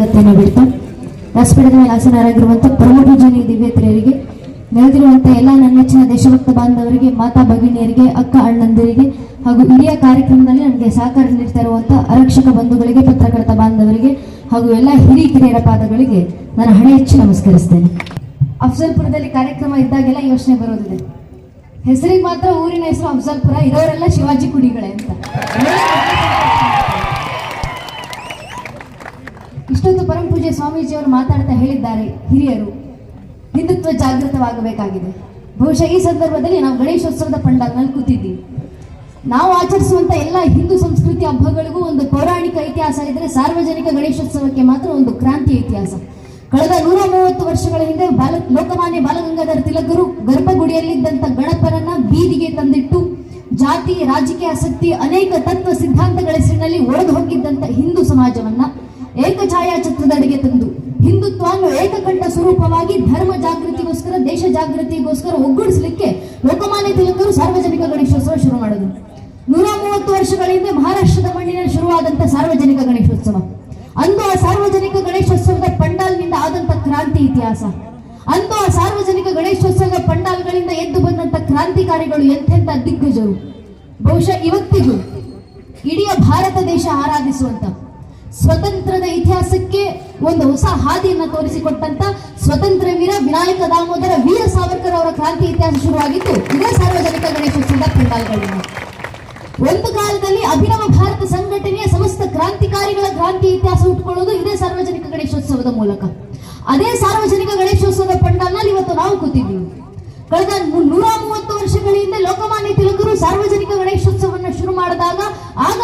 ಗತ್ತೆಯನ್ನು ಬಿಡ್ತಾ. ರಾಷ್ಟ್ರಪೀಠದ ಮೇಲೆ ಆಸನರಾಗಿರುವಂಥ ಪ್ರಮುಖ ದಿವ್ಯತ್ರಿಯರಿಗೆ, ನೆರೆದಿರುವಂಥ ಎಲ್ಲ ನನ್ನೆಚ್ಚಿನ ದೇಶಭಕ್ತ ಬಾಂಧವರಿಗೆ, ಮಾತಾ ಭಗಿನಿಯರಿಗೆ, ಅಕ್ಕ ಅಣ್ಣಂದಿರಿಗೆ ಹಾಗೂ ಇಡೀ ಕಾರ್ಯಕ್ರಮದಲ್ಲಿ ನನಗೆ ಸಹಕಾರ ನೀಡ್ತಾ ಇರುವಂಥ ಆರಕ್ಷಕ ಬಂಧುಗಳಿಗೆ, ಪತ್ರಕರ್ತ ಬಾಂಧವರಿಗೆ ಹಾಗೂ ಎಲ್ಲ ಹಿರಿಯ ಕಿರಿಯರ ಪಾದಗಳಿಗೆ ನಾನು ಹಣೆ ಹೆಚ್ಚು ನಮಸ್ಕರಿಸ್ತೇನೆ. ಅಫ್ಜಲ್ಪುರದಲ್ಲಿ ಕಾರ್ಯಕ್ರಮ ಇದ್ದಾಗೆಲ್ಲ ಯೋಚನೆ ಬರೋದಿದೆ. ಹೆಸರಿಗೆ ಮಾತ್ರ ಊರಿನ ಹೆಸರು ಅಫ್ಜಲ್ಪುರ ಇರೋರೆಲ್ಲ ಶಿವಾಜಿ ಕುಡಿಗಳೇ ಅಂತ. ಇಷ್ಟೊತ್ತು ಪರಂಪೂಜೆ ಸ್ವಾಮೀಜಿಯವರು ಮಾತಾಡ್ತಾ ಹೇಳಿದ್ದಾರೆ ಹಿರಿಯರು. ಹಿಂದುತ್ವ ಜಾಗೃತವಾಗಬೇಕಾಗಿದೆ. ಬಹುಶಃ ಈ ಸಂದರ್ಭದಲ್ಲಿ ನಾವು ಗಣೇಶೋತ್ಸವದ ಪಂಡಾಲ್ನಲ್ಲಿ ಕೂತಿದ್ದೀವಿ ನಾವು ಆಚರಿಸುವಂತ ಎಲ್ಲ ಹಿಂದೂ ಸಂಸ್ಕೃತಿ ಹಬ್ಬಗಳಿಗೂ ಒಂದು ಪೌರಾಣಿಕ ಇತಿಹಾಸ ಇದ್ರೆ ಸಾರ್ವಜನಿಕ ಗಣೇಶೋತ್ಸವಕ್ಕೆ ಮಾತ್ರ ಒಂದು ಕ್ರಾಂತಿ ಇತಿಹಾಸ. ಕಳೆದ ನೂರ ಮೂವತ್ತು ವರ್ಷಗಳ ಹಿಂದೆ ಬಾಲ, ಲೋಕಮಾನ್ಯ ಬಾಲಗಂಗಾಧರ ತಿಲಕರು ಗರ್ಭಗುಡಿಯಲ್ಲಿದ್ದಂಥ ಗಣಪನನ್ನ ಬೀದಿಗೆ ತಂದಿಟ್ಟು ಜಾತಿ, ರಾಜಕೀಯ, ಆಸಕ್ತಿ ಅನೇಕ ತತ್ವ ಸಿದ್ಧಾಂತಗಳ ಹೆಸರಿನಲ್ಲಿ ಒಡೆದು ಹೋಗಿದ್ದಂಥ ಹಿಂದೂ ಸಮಾಜವನ್ನ ಏಕಛಾಯಾಚಿತ್ರದಡಿಗೆ ತಂದು ಹಿಂದುತ್ವವನ್ನು ಏಕಕಂಠ ಸ್ವರೂಪವಾಗಿ ಧರ್ಮ ಜಾಗೃತಿಗೋಸ್ಕರ, ದೇಶ ಜಾಗೃತಿಗೋಸ್ಕರ ಒಗ್ಗೂಡಿಸಲಿಕ್ಕೆ ಲೋಕಮಾನ್ಯ ತಿಲಕರು ಸಾರ್ವಜನಿಕ ಗಣೇಶೋತ್ಸವ ಶುರು ಮಾಡಿದರು. ನೂರ ಮೂವತ್ತು ವರ್ಷಗಳ ಹಿಂದೆ ಮಹಾರಾಷ್ಟ್ರದ ಮಣ್ಣಿನಲ್ಲಿ ಶುರುವಾದಂತಹ ಸಾರ್ವಜನಿಕ ಗಣೇಶೋತ್ಸವ. ಅಂದು ಆ ಸಾರ್ವಜನಿಕ ಗಣೇಶೋತ್ಸವದ ಪಂಡಾಲ್ನಿಂದ ಆದಂತ ಕ್ರಾಂತಿ ಇತಿಹಾಸ. ಅಂದು ಆ ಸಾರ್ವಜನಿಕ ಗಣೇಶೋತ್ಸವದ ಪಂಡಾಲ್ಗಳಿಂದ ಎದ್ದು ಬಂದಂತ ಕ್ರಾಂತಿಕಾರಿಗಳು ಎಂಥೆಂಥ ದಿಗ್ಗಜರು. ಬಹುಶಃ ಇವತ್ತಿಗೂ ಇಡೀ ಭಾರತ ದೇಶ ಆರಾಧಿಸುವಂತ ಸ್ವತಂತ್ರದ ಇತಿಹಾಸಕ್ಕೆ ಒಂದು ಹೊಸ ಹಾದಿಯನ್ನ ತೋರಿಸಿಕೊಟ್ಟಂತ ಸ್ವತಂತ್ರ ವೀರ ವಿನಾಯಕ ದಾಮೋದರ ವೀರ ಸಾವರ್ಕರ್ ಅವರ ಕ್ರಾಂತಿ ಇತಿಹಾಸ ಶುರುವಾಗಿತ್ತು ಇದೇ ಸಾರ್ವಜನಿಕ ಗಣೇಶೋತ್ಸವದ ಪಂಡಾಲ್ಗಳಿಂದ ಒಂದು ಕಾಲದಲ್ಲಿ ಅಭಿನವ ಭಾರತ ಸಂಘಟನೆಯ ಸಮಸ್ತ ಕ್ರಾಂತಿಕಾರಿಗಳ ಕ್ರಾಂತಿ ಇತಿಹಾಸ ಉಟ್ಕೊಳ್ಳೋದು ಇದೇ ಸಾರ್ವಜನಿಕ ಗಣೇಶೋತ್ಸವದ ಮೂಲಕ. ಅದೇ ಸಾರ್ವಜನಿಕ ಗಣೇಶೋತ್ಸವದ ಪಂಡಾಲ್ನಲ್ಲಿ ಇವತ್ತು ನಾವು ಕೂತಿದ್ದೀವಿ. ಕಳೆದ ನೂರ ಮೂವತ್ತು ವರ್ಷಗಳ ಹಿಂದೆ ಲೋಕಮಾನ್ಯ ತಿಲಕರು ಸಾರ್ವಜನಿಕ ಗಣೇಶೋತ್ಸವವನ್ನು ಶುರು ಮಾಡಿದಾಗ, ಆಗ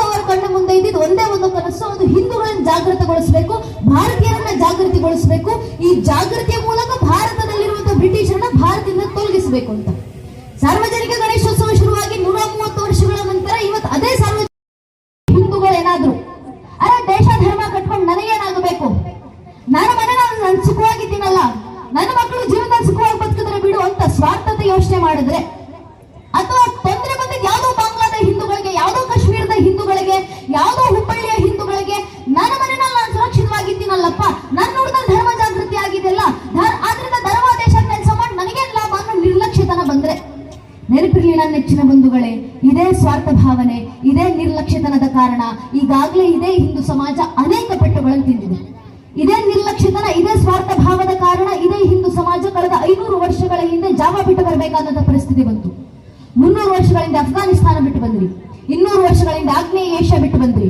ಒಂದೇ ಒಂದು ಕನಸು ಅದು ಹಿಂದೂಗಳನ್ನು ಜಾಗೃತಗೊಳಿಸಬೇಕು, ಭಾರತೀಯರನ್ನ ಜಾಗೃತಿಗೊಳಿಸಬೇಕು. ಈ ಜಾಗೃತಿಯ ಮೂಲಕ ಭಾರತದಲ್ಲಿರುವಂತಹ ಬ್ರಿಟಿಷರನ್ನ ಭಾರತದಿಂದ ತೊಲಗಿಸಬೇಕು ಅಂತ. ಸಾರ್ವಜನಿಕ ಗಣೇಶೋತ್ಸವ ಶುರುವಾಗಿ ನೂರ ಮೂವತ್ತು ವರ್ಷಗಳ ನಂತರ ಇವತ್ತು ಅದೇ ಸಾರ್ವಜನಿಕ ಹಿಂದೂಗಳೇನಾದ್ರು ಅರೆ, ದೇಶ ಧರ್ಮ ಕಟ್ಕೊಂಡು ನನಗೇನಾಗಬೇಕು? ನನ್ನ ಮನೆ ನಾನು ನಾನು ಸುಖವಾಗಿದ್ದೀನಲ್ಲ. ನನ್ನ ಮಕ್ಕಳು ಜೀವನ ಸುಖವಾಗಿ ಬದುಕಿದ್ರೆ ಬಿಡು ಅಂತ ಸ್ವಾರ್ಥತೆ ಯೋಚನೆ ಮಾಡಿದ್ರೆ. ಅಥವಾ ತೊಂದರೆ ಬಂದಿದ್ದು ಯಾವುದೋ ಬಾಂಗ್ಲಾದ ಹಿಂದೂಗಳಿಗೆ, ಯಾವುದೋ ಕಾಶ್ಮೀರದ ಹಿಂದೂಗಳಿಗೆ, ಯಾವುದೋ ನೆನಪಿರ್ಲಿ ನೆಚ್ಚಿನ ಬಂಧುಗಳೇ. ಇದೇ ಸ್ವಾರ್ಥ ಭಾವನೆ ಇದೇ ನಿರ್ಲಕ್ಷ್ಯತನದ ಕಾರಣ ಈಗಾಗಲೇ ಇದೇ ಹಿಂದೂ ಸಮಾಜ ಅನೇಕ ಪೆಟ್ಟುಗಳನ್ನು ತಿಂದಿದೆ. ಇದೇ ನಿರ್ಲಕ್ಷ್ಯತನ, ಇದೇ ಸ್ವಾರ್ಥ ಭಾವದ ಕಾರಣ ಇದೇ ಹಿಂದೂ ಸಮಾಜ ಕಳೆದ ಐನೂರು ವರ್ಷಗಳ ಹಿಂದೆ ಜಾವ ಬಿಟ್ಟು ಬರಬೇಕಾದಂತಹ ಪರಿಸ್ಥಿತಿ ಬಂತು. ಮುನ್ನೂರು ವರ್ಷಗಳಿಂದ ಅಫ್ಘಾನಿಸ್ತಾನ ಬಿಟ್ಟು ಬಂದ್ರಿ. ಇನ್ನೂರು ವರ್ಷಗಳಿಂದ ಆಗ್ನೇಯ ಏಷ್ಯಾ ಬಿಟ್ಟು ಬಂದ್ರಿ.